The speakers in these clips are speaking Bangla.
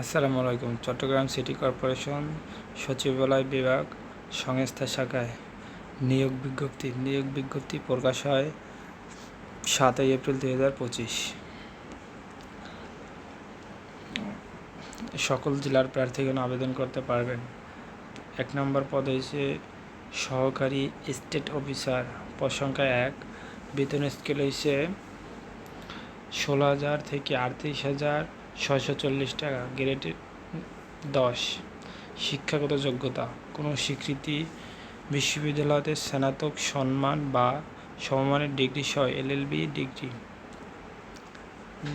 আসসালামু আলাইকুম, চট্টগ্রাম সিটি কর্পোরেশন সচিবালয় বিভাগ সংস্থা শাখায় নিয়োগ বিজ্ঞপ্তি। নিয়োগ বিজ্ঞপ্তি প্রকাশ হয় সাতই এপ্রিল দুই হাজার পঁচিশ। সকল জেলার প্রার্থীগণ আবেদন করতে পারবেন। এক নম্বর পদ হয়েছে সহকারী স্টেট অফিসার। পদ সংখ্যা এক। বেতন স্কেল হয়েছে ষোলো হাজার থেকে আটত্রিশ হাজার। ছয়শো চল্লিশ টাকা গ্রেড দশ। শিক্ষাগত যোগ্যতা, কোনো স্বীকৃতি, বিশ্ববিদ্যালয়তে স্নাতক সম্মান বা সমমানের ডিগ্রি সহ এলএলবি ডিগ্রি।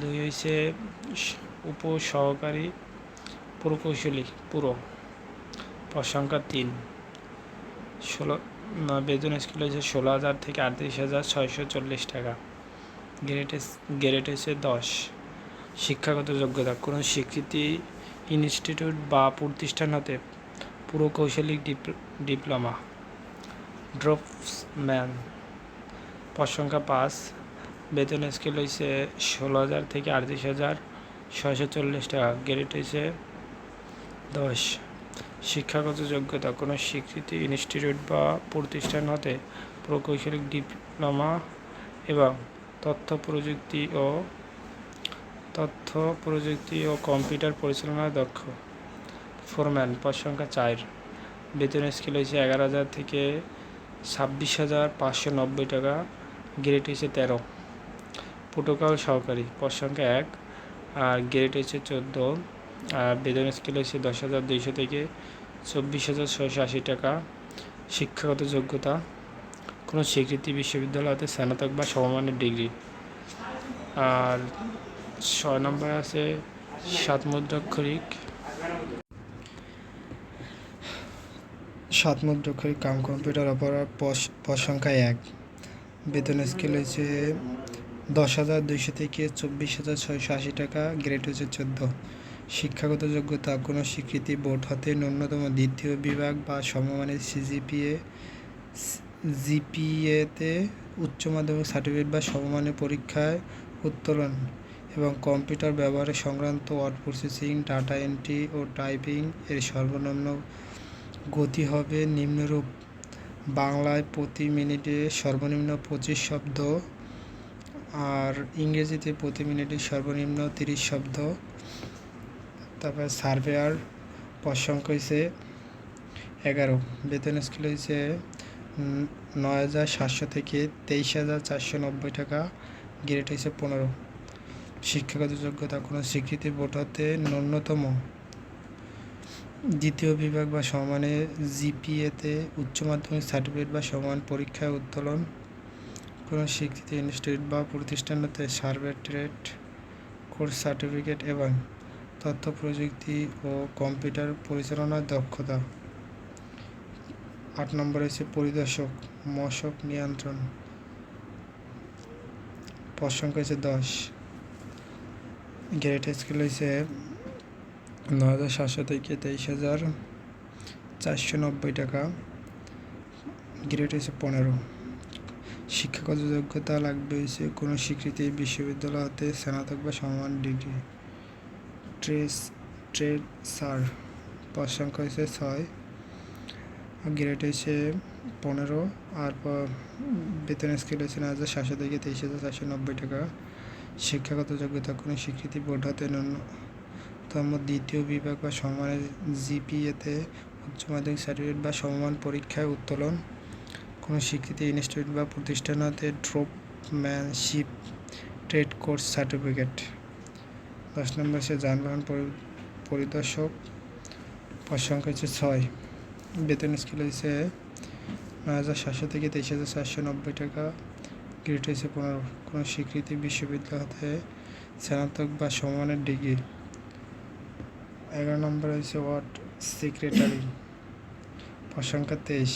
দুই হয়েছে উপ সহকারী প্রকৌশলী, পুরো। পদ সংখ্যা তিন। ষোলো বেতন স্কেল হয়েছে ষোলো হাজার থেকে আটত্রিশ হাজার ছয়শো চল্লিশ টাকা। গ্রেড গ্রেড হয়েছে দশ। শিক্ষাগত যোগ্যতা, কোনো স্বীকৃতি ইনস্টিটিউট বা প্রতিষ্ঠান হতে পুরকৌশলিক ডিপ- ডিপ্লোমা। ড্রপসম্যান সংখ্যা পাঁচ। বেতন স্কেল হয়েছে ষোলো হাজার থেকে আটত্রিশ হাজার ছয়শো চল্লিশ টাকা। গ্রেড হয়েছে দশ। শিক্ষাগত যোগ্যতা, কোনো স্বীকৃতি ইনস্টিটিউট বা প্রতিষ্ঠান হতে প্রকৌশলিক ডিপ্লোমা এবং তথ্য প্রযুক্তি ও তথ্য, প্রযুক্তি ও কম্পিউটার পরিচালনায় দক্ষ। ফোরম্যান, পদ সংখ্যা চার। বেতন স্কেল হয়েছে এগারো হাজার থেকে ছাব্বিশ হাজার পাঁচশো নব্বই টাকা গ্রেড হয়েছে তেরো। প্রোটোকল সহকারী, পদ সংখ্যা এক। আর গ্রেড হয়েছে চোদ্দ। আর বেতন স্কেল হয়েছে দশ হাজার দুইশো থেকে চব্বিশ হাজার ছয়শো আশি টাকা। শিক্ষাগত যোগ্যতা, কোনো স্বীকৃতি বিশ্ববিদ্যালয়তে স্নাতক বা সমমানের ডিগ্রি আর ছয় নম্বর আছে সাত মুদ্রাক্ষরিক সাত মুদ্রাক্ষরিক কাম কম্পিউটার অপারেটর পদ সংখ্যা এক। বেতন স্কেল হয়েছে দশ হাজার দুইশো থেকে চব্বিশ হাজার ছয়শো আশি টাকা, গ্রেড হচ্ছে চোদ্দ। শিক্ষাগত যোগ্যতা, কোনো স্বীকৃতি বোর্ড হতে ন্যূনতম দ্বিতীয় বিভাগ বা সমমানের সিজিপিএ জিপিএতে উচ্চ মাধ্যমিক সার্টিফিকেট বা সমমানের পরীক্ষায় উত্তোলন। এবং কম্পিউটার ব্যবহারে সংক্রান্ত ওয়ার্ড প্রসেসিং, ডাটা এন্ট্রি ও টাইপিং এর সর্বনিম্ন গতি হবে নিম্নরূপ। বাংলায় প্রতি মিনিটে সর্বনিম্ন পঁচিশ শব্দ আর ইংরেজিতে প্রতি মিনিটে সর্বনিম্ন তিরিশ শব্দ। তারপর সার্ভেয়ার পদ সংখ্যা হয়েছে এগারো। বেতন স্কেল হয়েছে নয় হাজার সাতশো থেকে তেইশ হাজার চারশো নব্বই টাকা। গ্রেড হয়েছে পনেরো। শিক্ষাগত যোগ্যতা কোনো স্বীকৃতি হতে ন্যূনতম। দ্বিতীয় বিভাগ বা সমানে জিপিএতে উচ্চ মাধ্যমিক সার্টিফিকেট বা সমান পরীক্ষায় উত্তোলন। কোনো স্বীকৃতি ইনস্টিটিউট বা প্রতিষ্ঠান হতে সার্ভে ট্রেড, কোর্স সার্টিফিকেট এবং তথ্য প্রযুক্তি ও কম্পিউটার পরিচালনার দক্ষতা। আট নম্বর হচ্ছে পরিদর্শক, মশক নিয়ন্ত্রণ। পদ সংখ্যা হচ্ছে দশ। গ্রেড স্কেল হয়েছে ন হাজার সাতশো থেকে তেইশ হাজার চারশো নব্বই টাকা। গ্রেড হয়েছে পনেরো। শিক্ষাগত যোগ্যতা লাগবে হয়েছে কোনো স্বীকৃতি বিশ্ববিদ্যালয় হতে স্নাতক বা সমান ডিগ্রি। ট্রেস ট্রেড সার পদ হয়েছে ছয়। গ্রেড হয়েছে পনেরো। আর বেতন স্কেল হয়েছে ন হাজার সাতশো থেকে তেইশ হাজার চারশো নব্বই টাকা। শিক্ষাগত যোগ্যতা কোনো স্বীকৃতি বোর্ড হতে ন্যূনতম দ্বিতীয় বিভাগ বা সমানের জিপিএতে উচ্চ মাধ্যমিক সার্টিফিকেট বা সমমান পরীক্ষায় উত্তোলন। কোনো স্বীকৃতি ইনস্টিটিউট বা প্রতিষ্ঠান হতে ড্রপম্যানশিপ ট্রেড কোর্স সার্টিফিকেট। দশ নম্বর হচ্ছে যানবাহন পরি- পরিদর্শক। সংখ্যা হচ্ছে ছয়। বেতন স্কেল হয়েছে নয় হাজার সাতশো থেকে তেইশ হাজার চারশো নব্বই টাকা। গ্রেড হয়েছে পনেরো কোনো স্বীকৃতি বিশ্ববিদ্যালয় হতে স্নাতক বা সমানের ডিগ্রি এগারো নম্বর হয়েছে ওয়ার্ড সেক্রেটারি সংখ্যা তেইশ।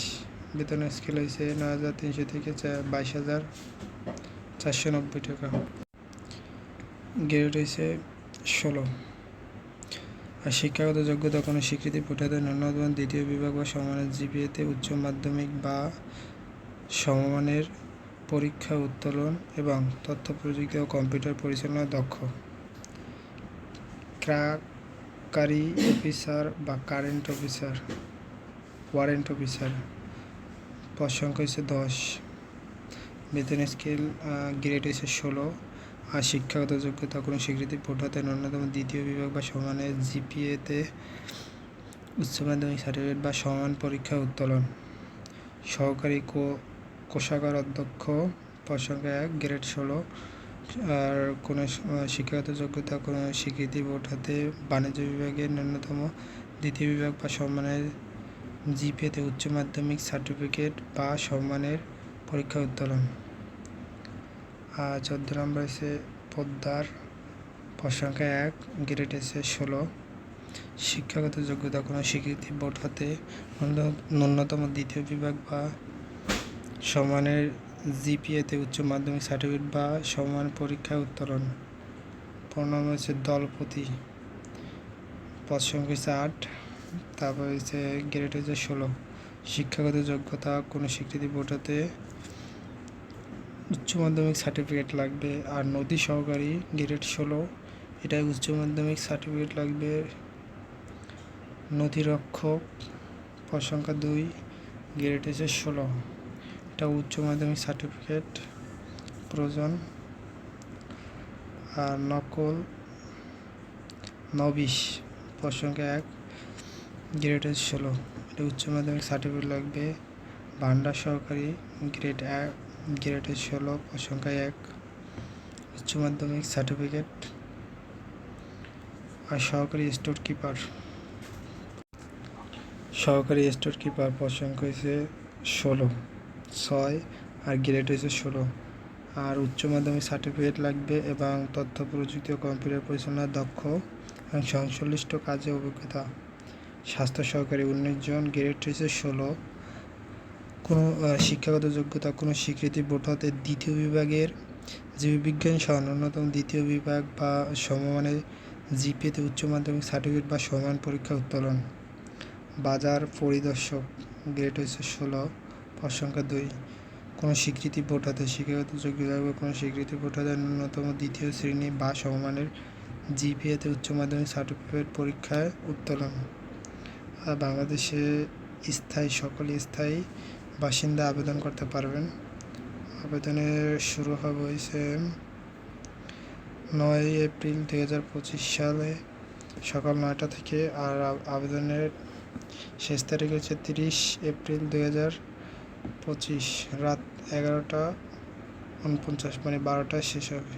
বেতন স্কেল হয়েছে নয় হাজার তিনশো থেকে বাইশ হাজার চারশো নব্বই টাকা। গ্রেড হয়েছে ষোলো। আর শিক্ষাগত যোগ্যতা কোনো স্বীকৃতি পোটাতে ন্যূনতম দ্বিতীয় বিভাগ বা সমানের জিপিএতে উচ্চ মাধ্যমিক বা সমমানের পরীক্ষা, উত্তোলন এবং তথ্য প্রযুক্তি ও কম্পিউটার পরিচালনায় দক্ষ। ক্রাক সহকারী অফিসার বা কারেন্ট অফিসার, ওয়ারেন্ট অফিসার পদ সংখ্যা হচ্ছে দশ। বেতন স্কেল গ্রেড হচ্ছে ষোলো। আর শিক্ষাগত যোগ্যতা কোনো স্বীকৃতি হতে ন্যূনতম দ্বিতীয় বিভাগ বা সমানের জিপিএতে উচ্চ মাধ্যমিক সার্টিফিকেট বা সমান পরীক্ষা, উত্তোলন। সহকারী কো কোষাগার অধ্যক্ষ সংখ্যা এক, গ্রেড ষোলো, আর কোনো শিক্ষাগত যোগ্যতা, কোনো স্বীকৃতি বোর্ড হাতে বাণিজ্য বিভাগের ন্যূনতম দ্বিতীয় বিভাগ বা সম্মানের জিপিএতে উচ্চ মাধ্যমিক সার্টিফিকেট বা সম্মানের পরীক্ষা উত্তোলন। আর চোদ্দ নম্বর হচ্ছে পদ্মার পদ এক, গ্রেড এসে ষোলো, শিক্ষাগত যোগ্যতা, কোনো স্বীকৃতি বোর্ড হতে ন্যূন- ন্যূনতম দ্বিতীয় বিভাগ বা সমানের জিপিএতে উচ্চ মাধ্যমিক সার্টিফিকেট বা সমান পরীক্ষায় উত্তোলন প্রণাম হচ্ছে দলপতি। পদ সংখ্যা হচ্ছে আট, তারপর হচ্ছে গ্রেড হচ্ছে ষোলো। শিক্ষাগত যোগ্যতা কোনো স্বীকৃতি বোর্ডাতে উচ্চ মাধ্যমিক সার্টিফিকেট লাগবে আর নদী সহকারী গ্রেড ষোলো এটা উচ্চ মাধ্যমিক সার্টিফিকেট লাগবে। নথিরক্ষক পদ সংখ্যা দুই গ্রেড হচ্ছে ষোলো। এটা উচ্চ মাধ্যমিক সার্টিফিকেট প্রয়োজন। আর নকল নবিশ সংখ্যা এক গ্রেড ষোলো। এটা উচ্চ মাধ্যমিক সার্টিফিকেট লাগবে। ভান্ডার সহকারী গ্রেড এক গ্রেড ষোলো সংখ্যা এক, উচ্চ মাধ্যমিক সার্টিফিকেট আর সহকারী স্টোর কিপার সহকারী স্টোর কিপার সংখ্যা হয়েছে ষোলো। ছয় আর গ্রেড হয়েছে ষোলো। আর উচ্চ মাধ্যমিক সার্টিফিকেট লাগবে এবং তথ্য প্রযুক্তি ও কম্পিউটার পরিচালনার দক্ষ এবং সংশ্লিষ্ট কাজে অভিজ্ঞতা। স্বাস্থ্য সহকারী উনিশ জন গ্রেড হয়েছে ষোলো। কোনো শিক্ষাগত যোগ্যতা, কোনো স্বীকৃতি বোর্ড হতে দ্বিতীয় বিভাগের জীববিজ্ঞান সহ ন্যূনতম দ্বিতীয় বিভাগ বা সমমানের জিপিএতে উচ্চ মাধ্যমিক সার্টিফিকেট বা সমান পরীক্ষা উত্তোলন। বাজার পরিদর্শক গ্রেড হচ্ছে ষোলো। পদ সংখ্যা দুই। কোনো স্বীকৃতি হাতে শিক্ষাগত যোগ্যতা বা কোনো স্বীকৃতি হাতে ন্যূনতম দ্বিতীয় শ্রেণি বা সমমানের জিপিএতে উচ্চ মাধ্যমিক সার্টিফিকেট পরীক্ষায় উত্তোলন বাংলাদেশে স্থায়ী, সকল স্থায়ী বাসিন্দা আবেদন করতে পারবেন। আবেদনের শুরু হবে হয়েছে নয় এপ্রিল দুই হাজার পঁচিশ সালে সকাল নয়টা থেকে। আর আবেদনের শেষ তারিখ হচ্ছে তিরিশ এপ্রিল দুই হাজার পঁচিশ রাত এগারোটা উনপঞ্চাশ মানে বারোটায় শেষ হবে।